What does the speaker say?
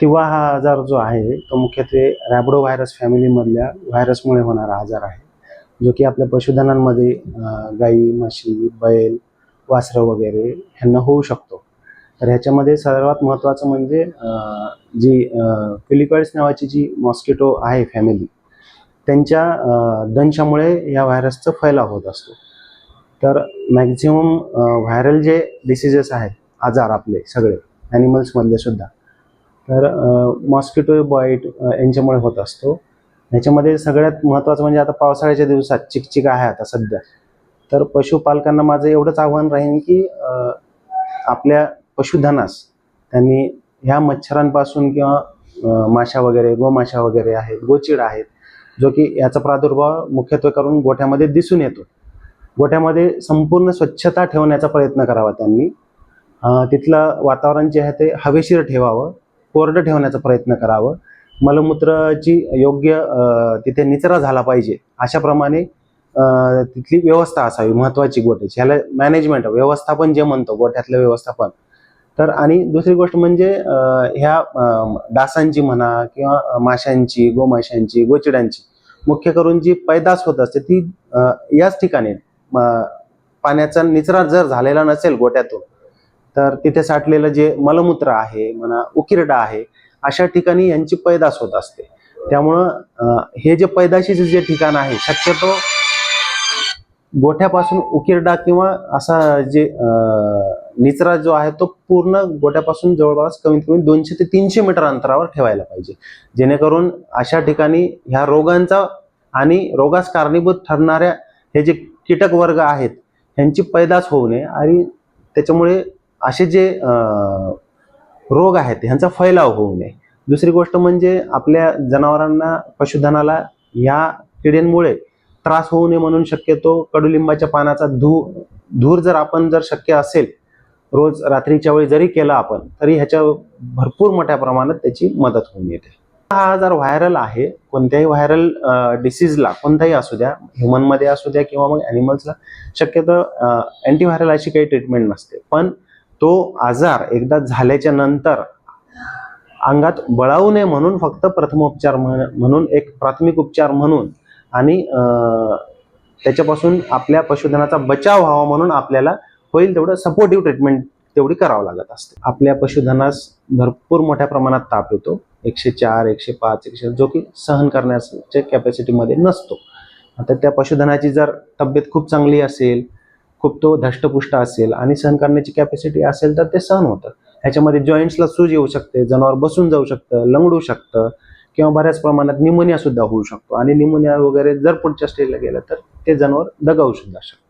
किंवा हा आजार जो आहे तो मुख्यत्वे रॅबडो व्हायरस फॅमिलीमधल्या व्हायरसमुळे होणारा आजार आहे. जो की आपल्या पशुधनांमध्ये गाई म्हशी बैल वासरं वगैरे ह्यांना होऊ शकतो. तर ह्याच्यामध्ये सर्वात महत्त्वाचं म्हणजे जी फिलिकॉइड्स नावाची जी मॉस्किटो आहे फॅमिली त्यांच्या दंशामुळे या व्हायरसचा फैलाव होत असतो. तर मॅक्झिमम व्हायरल जे डिसिजेस आहेत आजार आपले सगळे ॲनिमल्समधले सुद्धा तर मॉस्किटो बॉईट यांच्यामुळे होत असतो. ह्याच्यामध्ये सगळ्यात महत्त्वाचं म्हणजे आता पावसाळ्याच्या दिवसात चिकचिक आहे आता सध्या. तर पशुपालकांना माझं एवढंच आव्हान राहील की आपल्या पशुधनास त्यांनी ह्या मच्छरांपासून किंवा माशा वगैरे गोमाशा वगैरे आहेत गोचिड आहेत जो की याचा प्रादुर्भाव मुख्यत्वे करून गोठ्यामध्ये दिसून येतो. गोठ्यामध्ये संपूर्ण स्वच्छता ठेवण्याचा प्रयत्न करावा त्यांनी. तिथलं वातावरण जे आहे ते हवेशीर ठेवावं. कोरडं ठेवण्याचा प्रयत्न करावं. मलमूत्राची योग्य तिथे निचरा झाला पाहिजे अशाप्रमाणे तिथली व्यवस्था असावी महत्त्वाची गोट्याची ह्याला मॅनेजमेंट व्यवस्थापन जे म्हणतो गोठ्यातलं व्यवस्थापन. तर आणि दुसरी गोष्ट म्हणजे ह्या डासांची म्हणा किंवा माशांची गोमाशांची गोचिड्यांची मुख्य करून जी पैदास होत असते ती याच ठिकाणी पाण्याचा निचरा जर झालेला नसेल गोट्यातून तर तिथे साठलेलं जे मलमूत्र आहे म्हणा उकिरडा आहे अशा ठिकाणी यांची पैदास होत असते. त्यामुळं हे जे पैदाशीचं जे ठिकाण आहे शक्यतो गोठ्यापासून उकिरडा किंवा असा जे निचरा जो आहे तो पूर्ण गोठ्यापासून जवळपास कमीत कमी दोनशे ते तीनशे मीटर अंतरावर ठेवायला पाहिजे. जेणेकरून अशा ठिकाणी ह्या रोगांचा आणि रोगास कारणीभूत ठरणाऱ्या हे जे कीटक वर्ग आहेत ह्यांची पैदास होऊ नये आणि त्याच्यामुळे असे जे रोग आहेत ह्यांचा फैलाव होऊ नये. दुसरी गोष्ट म्हणजे आपल्या जनावरांना पशुधनाला या किड्यांमुळे त्रास होऊ नये म्हणून शक्यतो कडुलिंबाच्या पानाचा धू धूर जर आपण जर शक्य असेल रोज रात्रीच्या वेळी जरी केला आपण तरी ह्याच्या भरपूर मोठ्या प्रमाणात त्याची मदत होऊन येते. हा आजार व्हायरल आहे कोणत्याही व्हायरल डिसीजला कोणताही असू द्या ह्युमनमध्ये असू द्या किंवा मग ॲनिमल्सला शक्यतो अँटीव्हायरल अशी काही ट्रीटमेंट नसते. पण तो आजार एकदा झाल्याच्यानंतर अंगात बळावू नये म्हणून फक्त प्रथमोपचार म्हण- म्हणून एक प्राथमिक उपचार म्हणून आणि त्याच्यापासून आपल्या पशुधनाचा बचाव व्हावा म्हणून आपल्याला होईल तेवढं सपोर्टिव्ह ट्रीटमेंट तेवढी करावं लागत असते. आपल्या पशुधनास भरपूर मोठ्या प्रमाणात ताप येतो. एकशे चार एकशे पाच एकशे जो की सहन करण्याच्या कॅपॅसिटीमध्ये नसतो. आता त्या पशुधनाची जर तब्येत खूप चांगली असेल खूप तो धष्टपुष्ट असेल आणि सहन करण्याची कॅपॅसिटी असेल तर ते सहन होतं. ह्याच्यामध्ये जॉईंट्सला सूज येऊ शकते जनावर बसून जाऊ शकतं लंगडू शकतं किंवा बऱ्याच प्रमाणात निमोनिया सुद्धा होऊ शकतो. आणि निमोनिया वगैरे जर पुढच्या स्टेजला गेलं तर ते जनावर दगावू सुद्धा शकतं